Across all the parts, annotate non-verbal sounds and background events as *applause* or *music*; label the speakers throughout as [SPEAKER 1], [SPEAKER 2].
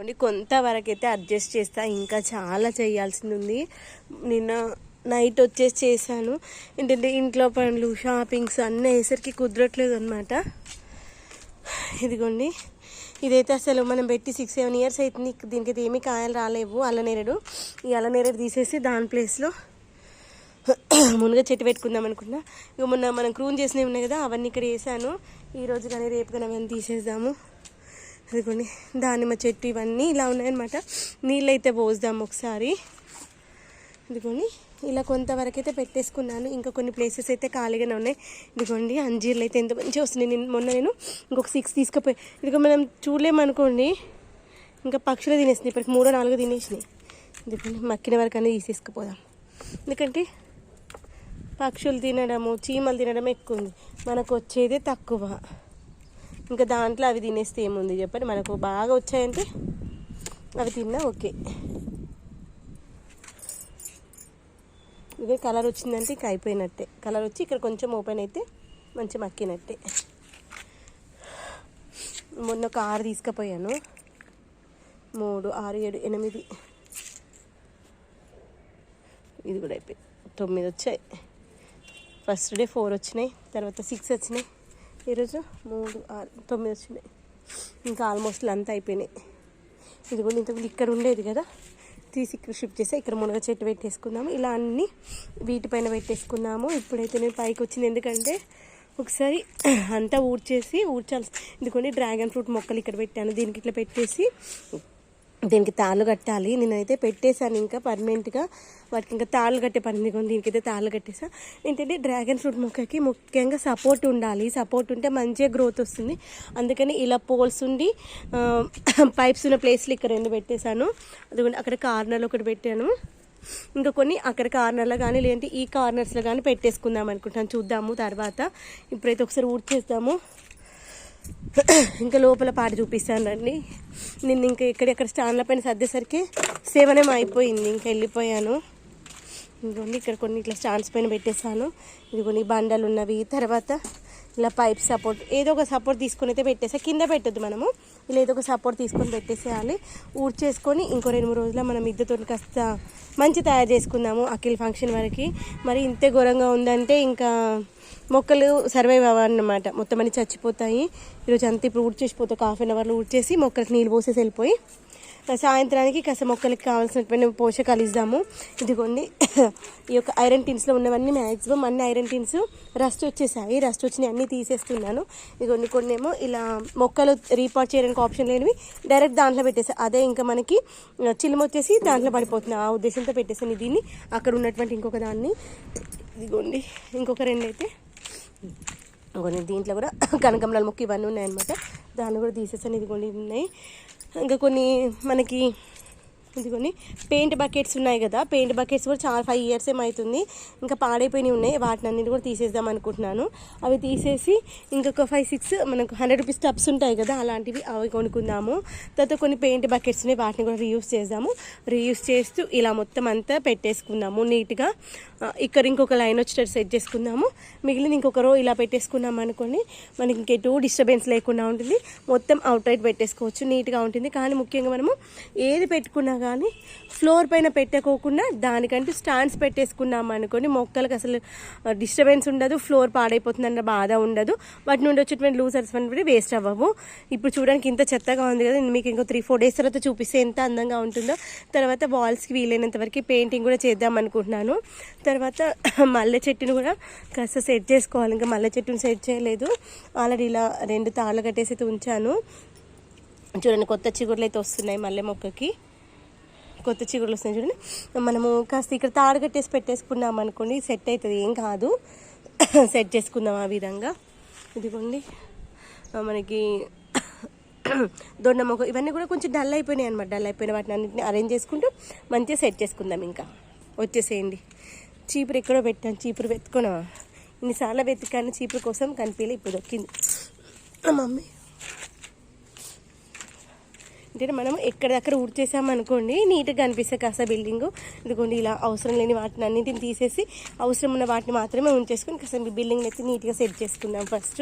[SPEAKER 1] కొన్ని కొంతవరకు అయితే అడ్జస్ట్ చేస్తా. ఇంకా చాలా చేయాల్సింది ఉంది నిన్న నైట్ వచ్చేసి చేశాను. ఏంటంటే ఇంట్లో పనులు షాపింగ్స్ అన్నీ అయ్యేసరికి కుదరట్లేదు అనమాట ఇదిగోండి. ఇదైతే అసలు మనం పెట్టి సిక్స్ సెవెన్ ఇయర్స్ అవుతుంది దీనికి అయితే ఏమీ కాయలు రాలేవు. అల్లనేరేడు ఈ అల్లనేరేడు తీసేసి దాని ప్లేస్లో మునగ చెట్టు పెట్టుకుందాం అనుకున్నా. ఇక మొన్న మనం క్రూన్ చేసినవి ఉన్నాయి కదా అవన్నీ ఇక్కడ వేసాను. ఈరోజు కానీ రేపు కానీ అవన్నీ తీసేద్దాము. అదిగోండి దానిమ్మ చెట్టు ఇవన్నీ ఇలా ఉన్నాయన్నమాట. నీళ్ళు అయితే ఒకసారి. ఇదిగోండి ఇలా కొంతవరకు అయితే పెట్టేసుకున్నాను. ఇంకా కొన్ని ప్లేసెస్ అయితే ఖాళీగానే ఉన్నాయి. ఇదిగోండి అంజీర్లు అయితే ఎంత మంచిగా వస్తున్నాయి. నేను మొన్న నేను ఇంకొక సిక్స్ తీసుకుపోయి. ఇదిగో మనం చూడలేమనుకోండి ఇంకా పక్షులు తినేసినాయి ఇప్పటికి మూడో నాలుగు తినేసినాయి. ఇదిగోండి మక్కిన వరకు అనేది తీసేసుకుపోదాం. ఎందుకంటే పక్షులు తినడము చీమలు తినడం ఎక్కువ ఉంది. మనకు వచ్చేదే తక్కువ. ఇంకా దాంట్లో అవి తినేస్తే ఏముంది చెప్పండి? మనకు బాగా వచ్చాయంటే అవి తిన్నా ఓకే. ఇదే కలర్ వచ్చిందంటే ఇక అయిపోయినట్టే. కలర్ వచ్చి ఇక్కడ కొంచెం ఓపెన్ అయితే మంచి మక్కినట్టే. మొన్న ఒక ఆరు తీసుకుపోయాను. మూడు ఆరు ఏడు ఎనిమిది. ఇది కూడా అయిపోయి తొమ్మిది వచ్చాయి. ఫస్ట్ డే ఫోర్ వచ్చినాయి. తర్వాత సిక్స్ వచ్చినాయి. ఈరోజు మూడు ఆరు తొమ్మిది వచ్చినాయి. ఇంకా ఆల్మోస్ట్ అంతా అయిపోయినాయి. ఇది కూడా ఇంతకుముందు ఇక్కడ ఉండేది కదా. తీసి ఇక్కడ షిఫ్ట్ చేసి ఇక్కడ మునగ చెట్టు పెట్టేసుకుందాము. ఇలా అన్నీ వీటిపైన పెట్టేసుకున్నాము ఇప్పుడైతే నేను పైకి వచ్చింది. ఎందుకంటే ఒకసారి *clears throat* అంతా ఊడ్చేసి ఊడ్చాల్సి ఎందుకంటే డ్రాగన్ ఫ్రూట్ మొక్కలు ఇక్కడ పెట్టాను. దీనికి ఇట్లా పెట్టేసి దీనికి తాళ్ళు కట్టాలి. నేనైతే పెట్టేశాను ఇంకా పర్మనెంట్గా. వాటికి ఇంకా తాళ్ళు కట్టే పని ఇదిగోండి దీనికైతే తాళ్ళు కట్టేసా. ఏంటంటే డ్రాగన్ ఫ్రూట్ మొక్కకి ముఖ్యంగా సపోర్ట్ ఉండాలి. సపోర్ట్ ఉంటే మంచిగా గ్రోత్ వస్తుంది. అందుకని ఇలా పోల్స్ ఉండి పైప్స్ ఉన్న ప్లేస్లు ఇక్కడ రెండు పెట్టేశాను. అదిగోండి అక్కడ కార్నర్లో ఒకటి పెట్టాను. ఇంకా కొన్ని అక్కడ కార్నర్లో కానీ లేదంటే ఈ కార్నర్స్లో కానీ పెట్టేసుకుందాం అనుకుంటాను చూద్దాము తర్వాత. ఇప్పుడైతే ఒకసారి ఊడ్చేస్తాము ఇంకా లోపల పాట చూపిస్తానండి నేను ఇంకా ఇక్కడెక్కడ స్టాండ్ల పైన సర్దేసరికి సేవనేమో అయిపోయింది ఇంకా వెళ్ళిపోయాను. ఇదిగోండి ఇక్కడ కొన్ని ఇట్లా స్టాండ్స్ పైన పెట్టేశాను. ఇదిగోండి బండలు ఉన్నవి తర్వాత ఇలా పైప్ సపోర్ట్ ఏదో ఒక సపోర్ట్ తీసుకొని అయితే పెట్టేసా కింద పెట్టద్దు మనము. ఇలా ఏదో ఒక సపోర్ట్ తీసుకొని పెట్టేసేయాలి. ఊడ్చేసుకొని ఇంకో రెండు మూడు రోజుల మనం మిద్దెతో కాస్త మంచి తయారు చేసుకుందాము అఖిల్ ఫంక్షన్ వరకు. మరి ఇంతే ఘోరంగా ఉందంటే ఇంకా మొక్కలు సర్వైవ్ అవ్వన్నమాట మొత్తం అన్ని చచ్చిపోతాయి. ఈరోజు అంతా ఇప్పుడు ఊడ్చేసిపోతాయి హాఫ్ అన్ అవర్లో ఊడ్చేసి మొక్కలకు నీళ్ళు పోసేసి వెళ్ళిపోయి సాయంత్రానికి కాస్త మొక్కలకి కావాల్సినటువంటి పోషకాలు ఇద్దాము. ఇదిగోండి. ఈ యొక్క ఐరన్ టిన్స్లో ఉన్నవన్నీ మ్యాక్సిమం అన్ని ఐరన్ టిన్స్ రస్ట్ వచ్చేసాయి. రస్ట్ వచ్చినాయి అన్నీ తీసేస్తున్నాను. ఇదిగోండి కొన్ని ఏమో ఇలా మొక్కలు రీపాట్ చేయడానికి ఆప్షన్ లేనివి డైరెక్ట్ దాంట్లో పెట్టేసాను అదే ఇంకా మనకి చిలుమ వచ్చేసి దాంట్లో పడిపోతుంది ఆ ఉద్దేశంతో పెట్టేసాను దీన్ని. అక్కడ ఉన్నటువంటి ఇంకొక దాన్ని. ఇదిగోండి ఇంకొక రెండు అయితే ఇంకొన్ని దీంట్లో కూడా కనకంబరాల మొక్క ఇవన్నీ ఉన్నాయన్నమాట. దాన్ని కూడా తీసేసాను. ఇదిగోండి ఉన్నాయి. ఇంకా కొన్ని మనకి ఇదిగోండి పెయింట్ బకెట్స్ ఉన్నాయి కదా పెయింట్ బకెట్స్ కూడా చాలా ఫైవ్ ఇయర్స్ ఏమవుతుంది ఇంకా పాడైపోయినవి ఉన్నాయి వాటిని అన్నిటి కూడా తీసేద్దాం అనుకుంటున్నాను. అవి తీసేసి ఇంకొక ఫైవ్ సిక్స్ మనకు హండ్రెడ్ రూపీస్ టబ్స్ ఉంటాయి కదా అలాంటివి అవి కొనుక్కుందాము. తర్వాత కొన్ని పెయింట్ బకెట్స్ ఉన్నాయి వాటిని కూడా రీయూస్ చేద్దాము. రీయూస్ చేస్తూ ఇలా మొత్తం అంతా పెట్టేసుకుందాము నీట్గా. ఇక్కడ ఇంకొక లైన్ వచ్చేటట్టు సెట్ చేసుకుందాము. మిగిలిన ఇంకొక రో ఇలా పెట్టేసుకున్నాం అనుకోండి మనకి ఇంకెటు డిస్టర్బెన్స్ లేకుండా ఉంటుంది. మొత్తం అవుట్ రైట్ పెట్టేసుకోవచ్చు నీట్గా ఉంటుంది. కానీ ముఖ్యంగా మనము ఏది పెట్టుకున్నా కానీ ఫ్లోర్ పైన పెట్టకోకుండా దానికంటూ స్టాండ్స్ పెట్టేసుకున్నాం అనుకోని మొక్కలకు అసలు డిస్టర్బెన్స్ ఉండదు ఫ్లోర్ పాడైపోతుందన్న బాధ ఉండదు. వాటి నుండి వచ్చేటువంటి లూజర్స్ అనేవి వేస్ట్ అవ్వవు. ఇప్పుడు చూడడానికి ఇంత చెత్తగా ఉంది కదా మీకు ఇంకో త్రీ ఫోర్ డేస్ తర్వాత చూపిస్తే ఎంత అందంగా ఉంటుందో. తర్వాత వాల్స్కి వీలైనంత వరకు పెయింటింగ్ కూడా చేద్దాం అనుకుంటున్నాను. తర్వాత *coughs* మల్లె చెట్టును కూడా కాస్త సెట్ చేసుకోవాలి. ఇంకా మల్లె చెట్టును సెట్ చేయలేదు. ఆల్రెడీ ఇలా రెండు తాళ్ళు కట్టేసి అయితే ఉంచాను. చూడండి కొత్త చిగురులు అయితే వస్తున్నాయి మల్లె మొక్కకి. కొత్త చిగురులు వస్తున్నాయి చూడండి. మనము కాస్త ఇక్కడ తాడు కట్టేసి పెట్టేసుకున్నాం అనుకోండి సెట్ అవుతుంది. ఏం కాదు. *coughs* సెట్ చేసుకుందాం ఆ విధంగా. ఇదిగోండి. మనకి *coughs* దొండ మొక్క ఇవన్నీ కూడా కొంచెం డల్ అయిపోయినాయి అనమాట డల్ అయిపోయిన వాటిని అన్నింటిని అరేంజ్ చేసుకుంటూ మంచిగా సెట్ చేసుకుందాం ఇంకా. వచ్చేసేయండి. చీపురు ఎక్కడో పెట్టాను చీపురు వెతుకున్నా ఇన్నిసార్లు వెతికాను. చీపురు కోసం కనిపించలే. ఇప్పుడు దొక్కింది. మమ్మీ. అంటే మనం ఎక్కడిదక్కడ ఊడ్చేసామనుకోండి నీట్గా కనిపిస్తే కాస్త బిల్డింగ్ ఇదిగోండి ఇలా అవసరం లేని వాటిని అన్నింటిని తీసేసి అవసరం ఉన్న వాటిని మాత్రమే ఉంచేసుకొని కాస్త బిల్డింగ్ అయితే నీట్గా సెట్ చేసుకుందాం ఫస్ట్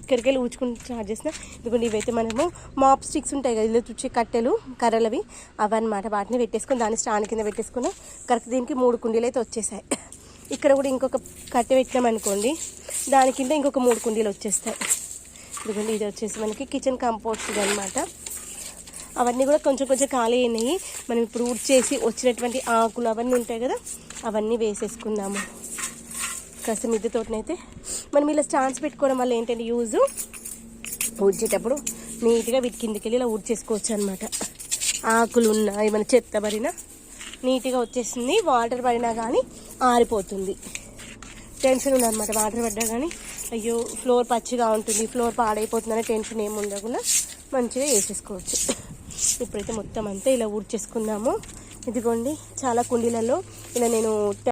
[SPEAKER 1] ఇక్కడికి వెళ్ళి ఊచుకుంటూ స్టార్ట్ చేసిన. ఇదిగోండి ఇవైతే మనము మాప్ స్టిక్స్ ఉంటాయి కదా ఇల్లు తుచ్చే కట్టెలు కర్రలవి అవన్నమాట. వాటిని పెట్టేసుకొని దాన్ని స్టాండ్ కింద పెట్టేసుకుని కరెక్ట్ దీనికి మూడు కుండీలు అయితే వచ్చేసాయి. ఇక్కడ కూడా ఇంకొక కట్టె పెట్టినామనుకోండి దాని కింద ఇంకొక మూడు కుండీలు వచ్చేస్తాయి. ఇదిగోండి ఇది వచ్చేసి మనకి కిచెన్ కంపోస్ట్ అనమాట అవన్నీ కూడా కొంచెం కొంచెం ఖాళీ అయినాయి. మనం ఇప్పుడు ఊడ్చేసి వచ్చినటువంటి ఆకులు అవన్నీ ఉంటాయి కదా అవన్నీ వేసేసుకుందాము. కాస్త మిద్దె తోటనైతే మనం ఇలా స్టాండ్స్ పెట్టుకోవడం వల్ల ఏంటంటే యూజ్? ఊడ్చేటప్పుడు నీట్గా వీటి కిందకి వెళ్ళి ఇలా ఊడ్చేసుకోవచ్చు అనమాట ఆకులు ఉన్నా ఏమైనా చెత్త పడినా నీట్గా వచ్చేస్తుంది. వాటర్ పడినా కానీ ఆరిపోతుంది. టెన్షన్ ఉందన్నమాట వాటర్ పడ్డా కానీ. అయ్యో ఫ్లోర్ పచ్చిగా ఉంటుంది. ఫ్లోర్ పాడైపోతుందనే టెన్షన్ ఏమి ఉండకుండా మంచిగా వేసేసుకోవచ్చు. ఇప్పుడైతే మొత్తం అంతా ఇలా ఊడ్చేసుకుందాము ఇదిగోండి చాలా కుండీలలో ఇలా నేను